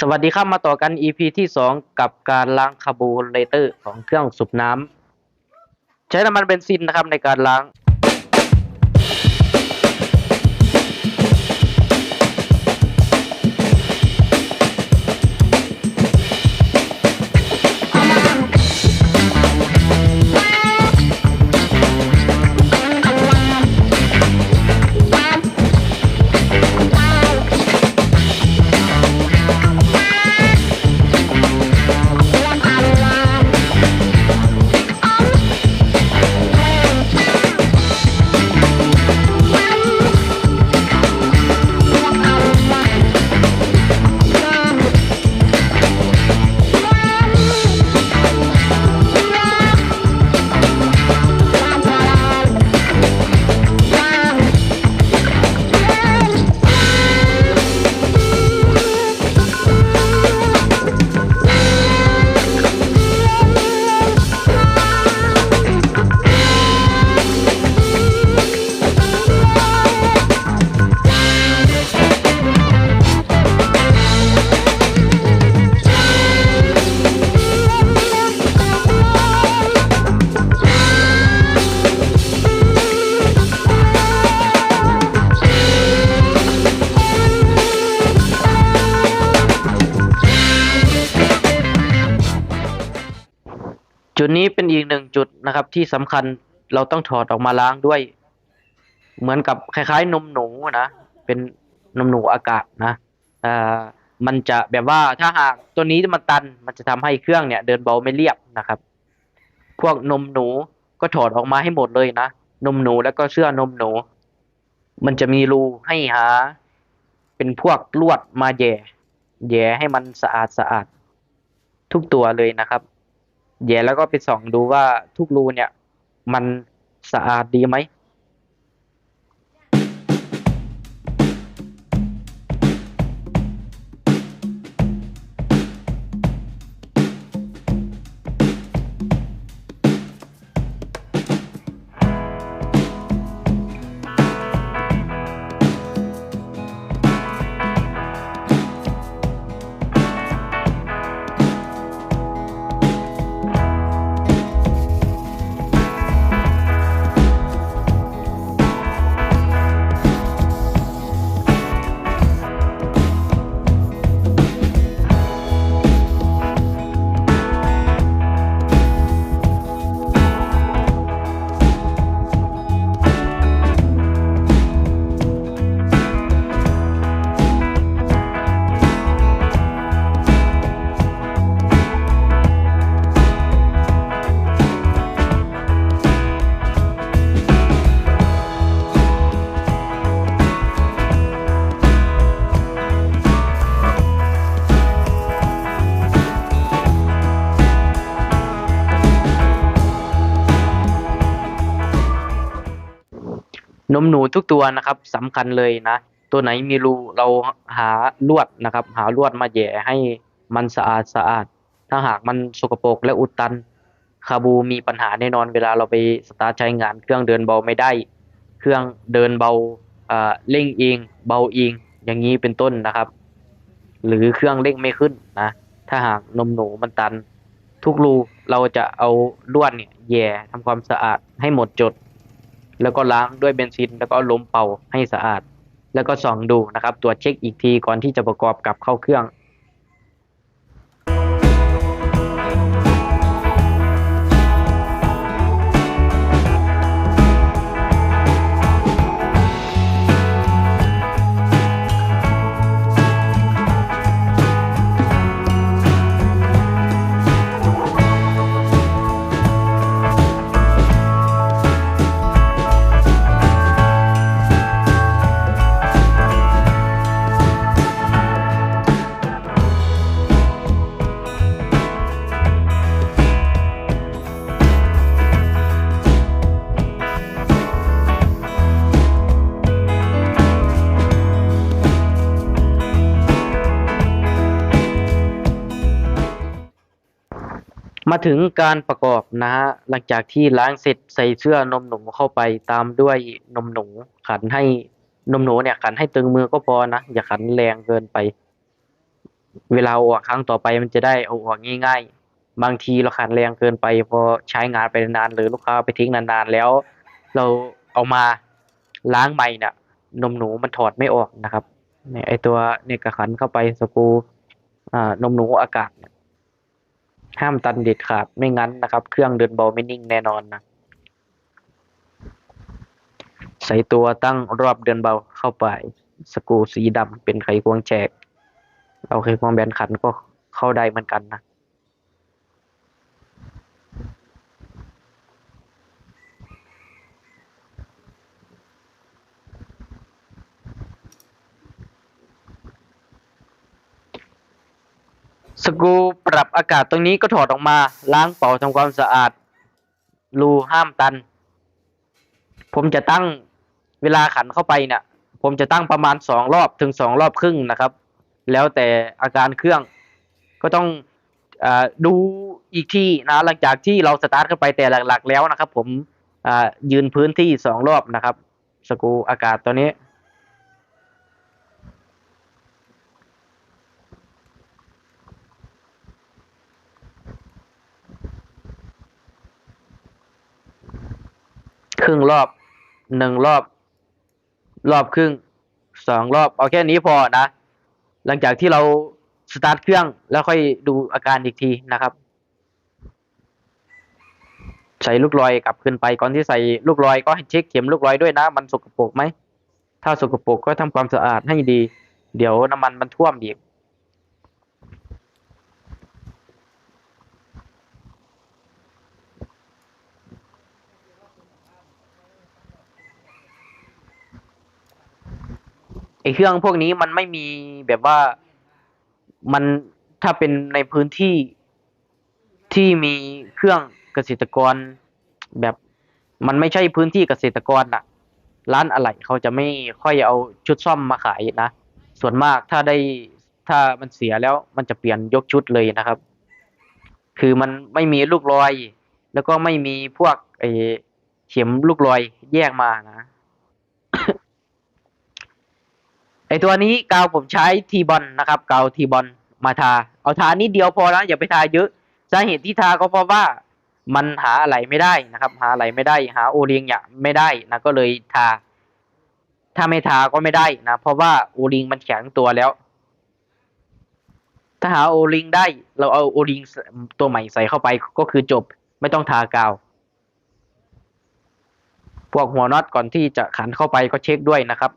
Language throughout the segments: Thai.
สวัสดีครับมาต่อกัน EP ที่ 2 กับการล้างคาร์บูเรเตอร์ของเครื่องสูบน้ำใช้น้ำมันเบนซินนะครับในการล้าง หนึ่งจุดนะครับ ที่สำคัญเราต้องถอดออกมาล้างด้วย เหมือนกับคล้ายๆ นมหนูนะเป็นนมหนูอากาศนะอ่ามันจะแบบว่าถ้าหากตัวนี้มันตันมันจะทำให้เครื่องเนี่ย เดินเบาไม่เรียบนะครับ พวกนมหนูก็ถอดออกมาให้หมดเลยนะนมหนูแล้วก็เสื้อนมหนู มันจะมีรูให้หา เป็นพวกลวดมาแย่แย่ให้มันสะอาดสะอาด ทุกตัวเลยนะครับ แย่แล้วก็ไปส่องดูว่าทุกรูเนี่ย มันสะอาดดีไหม นมหนูทุกตัวนะครับสำคัญเลยนะ ตัวไหนมีรูเราหาลวดนะครับ หาลวดมาแหย่ให้มันสะอาดสะอาด ถ้าหากมันสกปรกและอุดตันคาบูมีปัญหาแน่นอนเวลาเราไปสตาร์ทใช้งานเครื่องเดินเบาไม่ได้ เครื่องเดินเบาอ่าเร่งเอง เบาเอง อย่างนี้เป็นต้นนะครับ หรือเครื่องเร่งไม่ขึ้นนะ ถ้าหากนมหนูมันตัน ทุกรูเราจะเอาลวดเนี่ยแหย่ทำความสะอาดให้หมดจด แล้วก็ล้างด้วยเบนซิน แล้วก็ลมเป่าให้สะอาด แล้วก็ส่องดูนะครับตรวจเช็คอีกทีก่อนที่จะประกอบกับเข้าเครื่อง มาถึงการประกอบนะฮะหลังจากที่ล้างเสร็จใส่เสื้อนมหนูเข้าไปตามด้วยนมหนูขันให้นมหนูเนี่ยขันให้ตึงมือก็พอนะอย่าขันแรงเกินไป เวลาออกครั้งต่อไปมันจะได้เอาออกง่าย ๆ บางทีเราขาดแรงเกินไป พอใช้งานไปนานหรือลูกค้าไปทิ้งนานๆแล้ว เราเอามาล้างใหม่น่ะนมหนูมันถอดไม่ออกนะครับเนี่ยไอตัวเนี่ยกระขันเข้าไปสกูอ่านมหนูอากาศเนี่ย ห้ามตันเด็ดขาดไม่งั้นนะครับ เครื่องเดินเบาไม่นิ่งแน่นอนนะใส่ตัวตั้งรอบเดินเบาเข้าไป สกูสีดำเป็นไขควงแจกเราไขควงแบนขันก็เข้าได้เหมือนกันนะ สกูปรับอากาศตรงนี้ก็ถอดออกมา ล้างเป่าทำความสะอาด รูห้ามตัน ผมจะตั้งเวลาขันเข้าไปเนี่ยผมจะตั้งประมาณสองรอบถึงสองรอบครึ่งนะครับ แล้วแต่อาการเครื่องก็ต้องอดูอีกที่นะหลังจากที่เราสตาร์ทเข้าไปแต่หลักๆแล้วนะครับ ผมยืนพื้นที่สองรอบนะครับ สกูอากาศตัวนี้ รึ่งรอบหนึ่งรอบ รอบครึ่งสองรอบ เอาแค่นี้พอนะ หลังจากที่เราสตาร์ทเครื่องแล้วค่อยดูอาการอีกทีนะครับ ใส่ลูกลอยกลับขึ้นไปก่อนที่ใส่ลูกลอยก็ให้เช็คเข็มลูกลอยด้วยนะ มันสกปรกไหมถ้าสกปรกก็ทำความสะอาดให้ดี เดี๋ยวน้ำมันมันท่วมอีก ไอเครื่องพวกนี้มันไม่มีแบบว่ามันถ้าเป็นในพื้นที่ที่มีเครื่องเกษตรกรแบบมันไม่ใช่พื้นที่เกษตรกรน่ะร้านอะไหล่เขาจะไม่ค่อยเอาชุดซ่อมมาขายนะ ส่วนมากถ้าได้ถ้ามันเสียแล้วมันจะเปลี่ยนยกชุดเลยนะครับ คือมันไม่มีลูกรอย แล้วก็ไม่มีพวกไอเข็มลูกรอยแยกมานะ ไอตัวนี้กาวผมใช้ทีบอลนะครับกาวทีบอลมาทา เอาทานิดเดียวพอนะอย่าไปทาเยอะสาเหตุที่ทาก็เพราะว่ามันหาอะไรไม่ได้นะครับ หาอะไรไม่ได้ หาโอเลียงอย่าไม่ได้นะก็เลยทา ถ้าไม่ทาก็ไม่ได้นะ เพราะว่าโอลิงมันแข็งตัวแล้ว ถ้าหาโอลิงได้เราเอาโอลิงตัวใหม่ใส่เข้าไปก็คือจบไม่ต้องทากาว พวกหัวน็อตก่อนที่จะขันเข้าไปก็เช็คด้วยนะครับ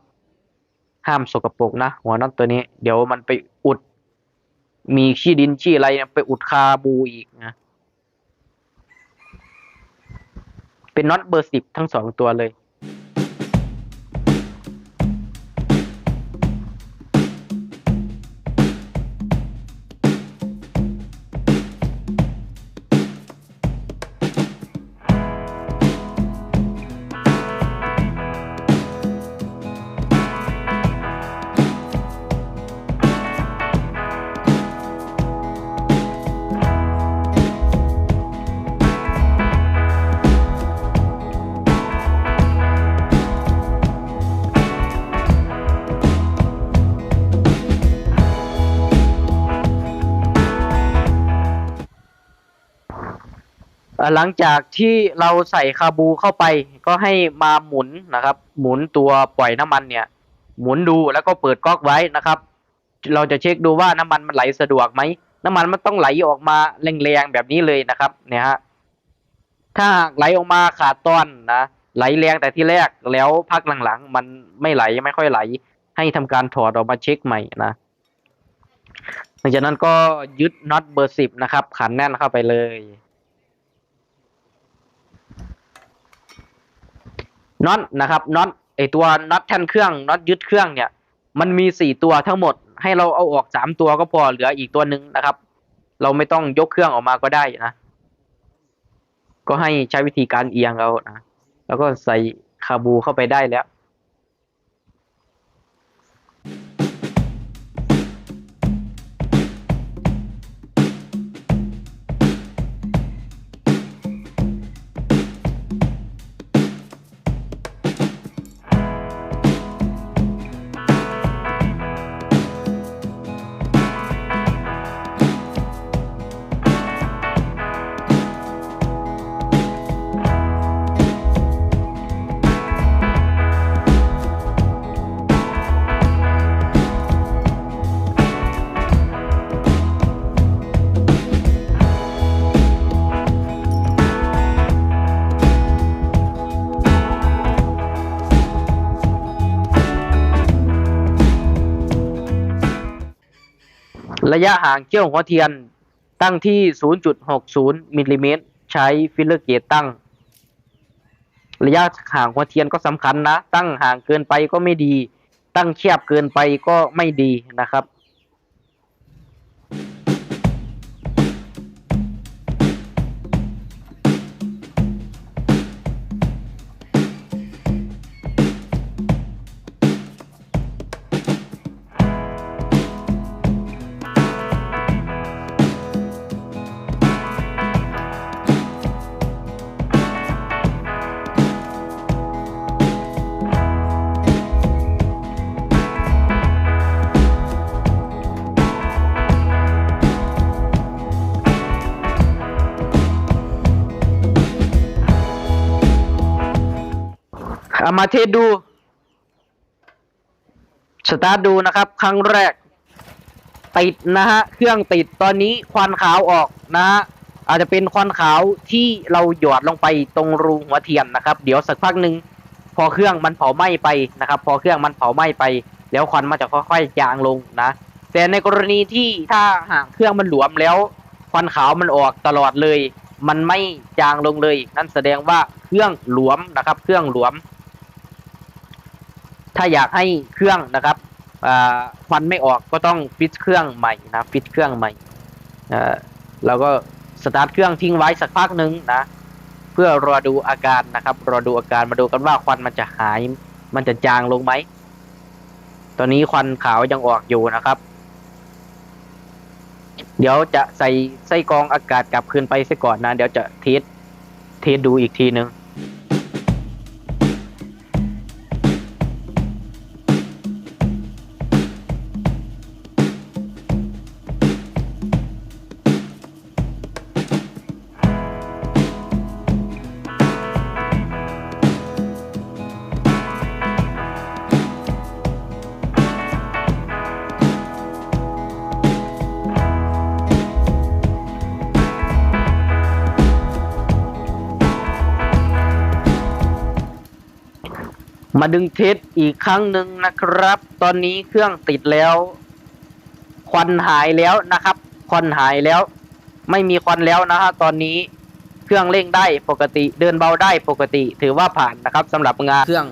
ห้ามสกปรกนะหัวน็อตตัวนี้ เดี๋ยวมันไปอุด มีขี้ดินขี้อะไรเนี่ยไปอุดคาบูอีกนะ เป็นน็อตเบอร์สิบทั้งสองตัวเลย หลังจากที่เราใส่คาบูเข้าไป ก็ให้มาหมุนนะครับ หมุนตัวปล่อยน้ำมันเนี่ย หมุนดูแล้วก็เปิดก๊อกไว้นะครับ เราจะเช็คดูว่าน้ำมันมันไหลสะดวกไหมน้ำมันมันต้องไหลออกมาแรงๆแบบนี้เลยนะครับ เนี่ยฮะถ้าไหลออกมาขาดตอนนะไหลแรงแต่ที่แรกแล้วพักหลังๆ มันไม่ไหลไม่ค่อยไหล ให้ทำการถอดออกมาเช็คใหม่นะหลังจากนั้นก็ยึดน็อตเบอร์สิบนะครับ ขันแน่นเข้าไปเลย น็อตนะครับน็อตไอตัวน็อตแท่นเครื่องน็อตยึดเครื่องเนี่ย มันมีสี่ตัวทั้งหมดให้เราเอาออกสามตัวก็พอเหลืออีกตัวหนึ่งนะครับ เราไม่ต้องยกเครื่องออกมาก็ได้นะ ก็ให้ใช้วิธีการเอียงเอานะแล้วก็ใส่คาบูเข้าไปได้แล้ว ระยะห่างเขี้ยวหัวเทียนตั้งที่ 0.60มิลลิเมตรใช้ฟิลเลอร์เกตตั้ง ระยะห่างหัวเทียนก็สำคัญนะ ตั้งห่างเกินไปก็ไม่ดี ตั้งเคบเกินไปก็ไม่ดีนะครับ เอามาเทสดู สตาร์ทดูนะครับ ครั้งแรก ติดนะฮะ เครื่องติดตอนนี้ควันขาวออกนะฮะ อาจจะเป็นควันขาวที่เราหยอดลงไปตรงรูหัวเทียนนะครับ เดี๋ยวสักพักหนึ่งพอเครื่องมันเผาไหม้ไปนะครับ พอเครื่องมันเผาไหม้ไป แล้วควันมันจะค่อยๆจางลงนะ แต่ในกรณีที่ถ้าหากเครื่องมันหลวมแล้วควันขาวมันออกตลอดเลย มันไม่จางลงเลย นั่นแสดงว่าเครื่องหลวมนะครับ เครื่องหลวม ถ้าอยากให้เครื่องนะครับควันไม่ออกก็ต้องฟิตเครื่องใหม่นะฟิตเครื่องใหม่อ่าแล้วก็สตาร์ทเครื่องทิ้งไว้สักพักหนึ่งนะเพื่อรอดูอาการนะครับรอดูอาการมาดูกันว่าควันมันจะหาย มันจะจางลงไหมตอนนี้ควันขาวยังออกอยู่นะครับ เดี๋ยวจะใส่ไส้กรองอากาศกลับคืนไปซะก่อนนะ เดี๋ยวจะเทสเทสดูอีกทีหนึ่ง มาดึงเทสอีกครั้งหนึ่งนะครับ ตอนนี้เครื่องติดแล้ว ควันหายแล้วนะครับ ควันหายแล้ว ไม่มีควันแล้วนะฮะตอนนี้เครื่องเร่งได้ปกติเดินเบาได้ปกติ ถือว่าผ่านนะครับสำหรับงานเครื่อง